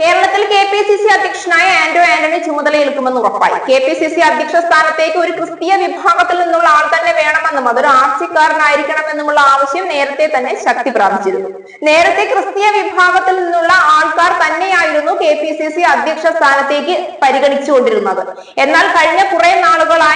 കേരളത്തിൽ K P C C അധ്യക്ഷനായ ആന്റോ ആന്റണി ചുമതലയേൽക്കുമെന്ന് ഉറപ്പായി. കെ പി സി സി അധ്യക്ഷ സ്ഥാനത്തേക്ക് ഒരു ക്രിസ്തീയ വിഭാഗത്തിൽ നിന്നുള്ള ആൾ തന്നെ വേണമെന്നും അതൊരു ആർസിക്കാരനായിരിക്കണമെന്നുമുള്ള ആവശ്യം നേരത്തെ തന്നെ ശക്തി പ്രാപിച്ചിരുന്നു. നേരത്തെ ക്രിസ്തീയ വിഭാഗത്തിൽ നിന്നുള്ള ആൾക്കാർ തന്നെയായിരുന്നു കെ പി സി സി അധ്യക്ഷ സ്ഥാനത്തേക്ക് പരിഗണിച്ചുകൊണ്ടിരുന്നത്. എന്നാൽ കഴിഞ്ഞ കുറെ നാളുകളായി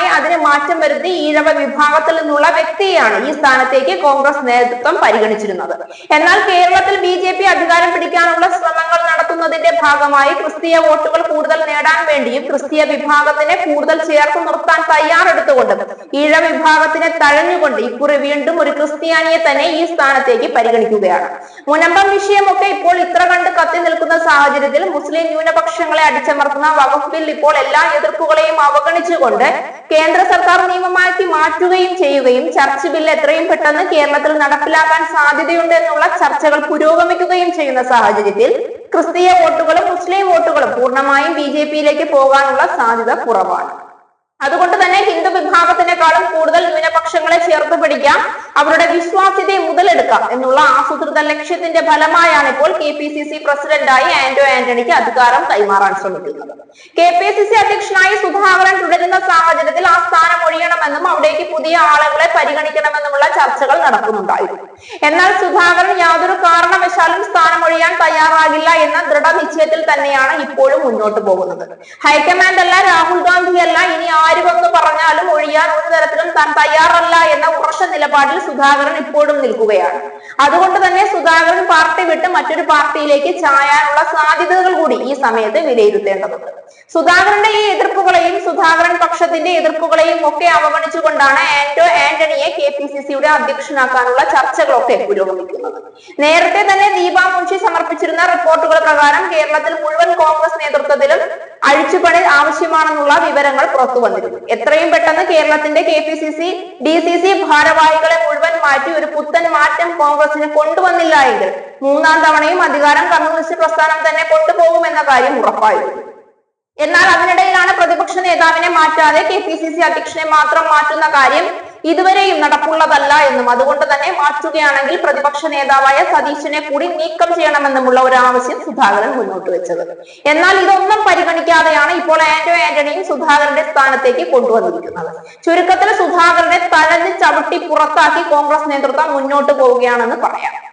വരുത്തി ഈഴവ വിഭാഗത്തിൽ നിന്നുള്ള വ്യക്തിയെയാണ് ഈ സ്ഥാനത്തേക്ക് കോൺഗ്രസ് നേതൃത്വം പരിഗണിച്ചിരുന്നത്. എന്നാൽ കേരളത്തിൽ ബി ജെ പി അധികാരം പിടിക്കാനുള്ള ശ്രമങ്ങൾ നടത്തുന്നതിന്റെ ഭാഗമായി ക്രിസ്തീയ വോട്ടുകൾ കൂടുതൽ നേടാൻ വേണ്ടിയും ക്രിസ്തീയ വിഭാഗത്തിനെ കൂടുതൽ ചേർത്ത് നിർത്താൻ തയ്യാറെടുത്തുകൊണ്ട് ഈഴ വിഭാഗത്തിനെ തഴഞ്ഞുകൊണ്ട് ഇക്കുറി വീണ്ടും ഒരു ക്രിസ്ത്യാനിയെ തന്നെ ഈ സ്ഥാനത്തേക്ക് പരിഗണിക്കുകയാണ്. മുനമ്പം വിഷയമൊക്കെ ഇപ്പോൾ ഇത്ര കണ്ട് കത്തി നിൽക്കുന്ന സാഹചര്യത്തിൽ മുസ്ലിം ന്യൂനപക്ഷങ്ങളെ അടിച്ചമർത്തുന്ന വകുപ്പിൽ ഇപ്പോൾ എല്ലാ എതിർപ്പുകളെയും അവഗണിച്ചുകൊണ്ട് കേന്ദ്ര സർക്കാർ നിയമമാക്കി മാറ്റുകയും ചെയ്യുകയും ചർച്ച് ബിൽ എത്രയും പെട്ടെന്ന് കേരളത്തിൽ നടപ്പിലാക്കാൻ സാധ്യതയുണ്ട് എന്നുള്ള ചർച്ചകൾ പുരോഗമിക്കുകയും ചെയ്യുന്ന സാഹചര്യത്തിൽ ക്രിസ്തീയ വോട്ടുകളും മുസ്ലിം വോട്ടുകളും പൂർണമായും ബി ജെ പിയിലേക്ക് പോകാനുള്ള സാധ്യത കുറവാണ്. അതുകൊണ്ട് തന്നെ ഹിന്ദു വിഭാഗത്തിനേക്കാളും കൂടുതൽ ന്യൂനപക്ഷങ്ങളെ ചേർത്ത് പിടിക്കാം. അവരുടെ വിശ്വാസ്യതയെ മുതലെടുക്കാം എന്നുള്ള ആസൂത്രിത ലക്ഷ്യത്തിന്റെ ഫലമായാണ് ഇപ്പോൾ കെ പി സി സി പ്രസിഡന്റായി ആന്റോ ആന്റണിക്ക് അധികാരം കൈമാറാൻ ശ്രമിക്കുന്നത്. കെ പി സി സി അധ്യക്ഷനായി സുധാകരൻ തുടരുന്ന സാഹചര്യത്തിൽ ആ സ്ഥാനം ഒഴിയണമെന്നും അവിടേക്ക് പുതിയ ആളുകളെ പരിഗണിക്കണമെന്നുമുള്ള ചർച്ചകൾ നടക്കുന്നുണ്ടായിരുന്നു എന്നാൽ സുധാകരൻ യാതൊരു കാരണവശാലും സ്ഥാനമൊഴിയാൻ തയ്യാറാകില്ല എന്ന ദൃഢനിശ്ചയത്തിൽ തന്നെയാണ് ഇപ്പോഴും മുന്നോട്ട് പോകുന്നത്. ഹൈക്കമാൻഡ് അല്ല രാഹുൽ ഗാന്ധി അല്ല ഇനി വന്നു പറഞ്ഞാലും ഒഴിയാൻ ഒരു തരത്തിലും താൻ തയ്യാറല്ല എന്ന ഉറച്ച നിലപാടിൽ സുധാകരൻ ഇപ്പോഴും നിൽക്കുകയാണ്. അതുകൊണ്ട് സുധാകരൻ പാർട്ടി വിട്ട് മറ്റൊരു പാർട്ടിയിലേക്ക് ചായാനുള്ള സാധ്യതകൾ കൂടി ഈ സമയത്ത് വിലയിരുത്തേണ്ടതുണ്ട്. സുധാകരന്റെ ഈ എതിർപ്പുകളെയും സുധാകരൻ പക്ഷത്തിന്റെ എതിർപ്പുകളെയും ഒക്കെ അവഗണിച്ചുകൊണ്ടാണ് ആന്റോ ആന്റണിയെ കെ പി സി സിയുടെ അധ്യക്ഷനാക്കാനുള്ള ചർച്ചകളൊക്കെ പുരോഗമിക്കുന്നത്. നേരത്തെ തന്നെ ദീപാ മുൻഷി സമർപ്പിച്ചിരുന്ന റിപ്പോർട്ടുകൾ പ്രകാരം കേരളത്തിൽ മുഴുവൻ കോൺഗ്രസ് അഴിച്ചുപണി ആവശ്യമാണെന്നുള്ള വിവരങ്ങൾ പുറത്തു വന്നിരുന്നു. എത്രയും പെട്ടെന്ന് കേരളത്തിന്റെ K P C C D C C ഭാരവാഹികളെ മുഴുവൻ മാറ്റി ഒരു പുത്തൻ മാറ്റം കോൺഗ്രസിന് കൊണ്ടുവന്നില്ല എങ്കിൽ മൂന്നാം തവണയും അധികാരം കമ്മ്യൂണിസ്റ്റ് പ്രസ്ഥാനം തന്നെ കൊണ്ടുപോകുമെന്ന കാര്യം ഉറപ്പായിരുന്നു. എന്നാൽ അതിനിടയിലാണ് പ്രതിപക്ഷ നേതാവിനെ മാറ്റാതെ കെ പി സി സി അധ്യക്ഷനെ മാത്രം മാറ്റുന്ന കാര്യം ഇതുവരെയും നടപ്പുള്ളതല്ല എന്നും അതുകൊണ്ട് തന്നെ മാറ്റുകയാണെങ്കിൽ പ്രതിപക്ഷ നേതാവായ സതീശനെ കൂടി നീക്കം ചെയ്യണമെന്നുമുള്ള ഒരു ആവശ്യം സുധാകരൻ മുന്നോട്ട് വെച്ചത്. എന്നാൽ ഇതൊന്നും പരിഗണിക്കാതെയാണ് ഇപ്പോൾ ആന്റോ ആന്റണിയും സുധാകരന്റെ സ്ഥാനത്തേക്ക് കൊണ്ടുവന്നിരിക്കുന്നത്. ചുരുക്കത്തിൽ സുധാകരനെ തഴഞ്ഞ് ചവിട്ടി പുറത്താക്കി കോൺഗ്രസ് നേതൃത്വം മുന്നോട്ട് പോവുകയാണെന്ന് പറയാം.